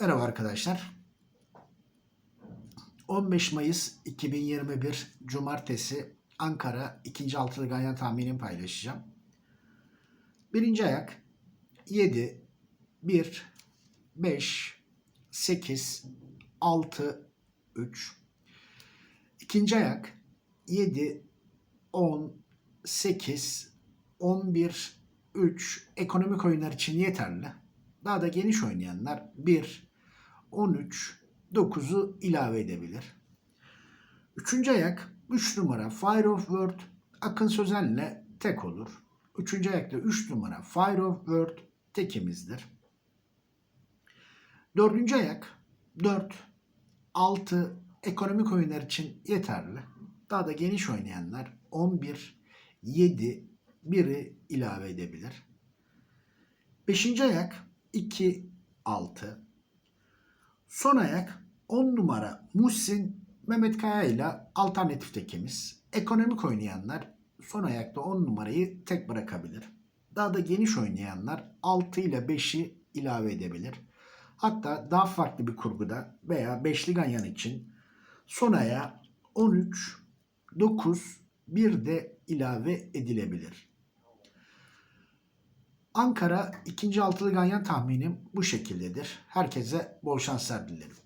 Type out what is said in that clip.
Merhaba arkadaşlar. 15 Mayıs 2021 Cumartesi Ankara 2. altılı ganyan tahminimi paylaşacağım. Birinci ayak 7, 1, 5, 8, 6, 3. İkinci ayak 7, 10, 8, 11, 3 ekonomik oyunlar için yeterli. Daha da geniş oynayanlar 1, 13, 9'u ilave edebilir. Üçüncü ayak 3 numara Fire of Word Akın Sözen'le tek olur. Üçüncü ayakta 3 numara Fire of Word tekimizdir. Dördüncü ayak 4, 6 ekonomik oyunlar için yeterli. Daha da geniş oynayanlar 11, 7, 1'i ilave edebilir. Beşinci ayak 2, 6. Son ayak 10 numara Muhsin Mehmet Kaya ile alternatif tekimiz. Ekonomik oynayanlar son ayakta 10 numarayı tek bırakabilir. Daha da geniş oynayanlar 6 ile 5'i ilave edebilir. Hatta daha farklı bir kurguda veya beşli ganyan için son aya 13, 9, 1 de ilave edilebilir. Ankara ikinci altılı ganyan tahminim bu şekildedir. Herkese bol şanslar dilerim.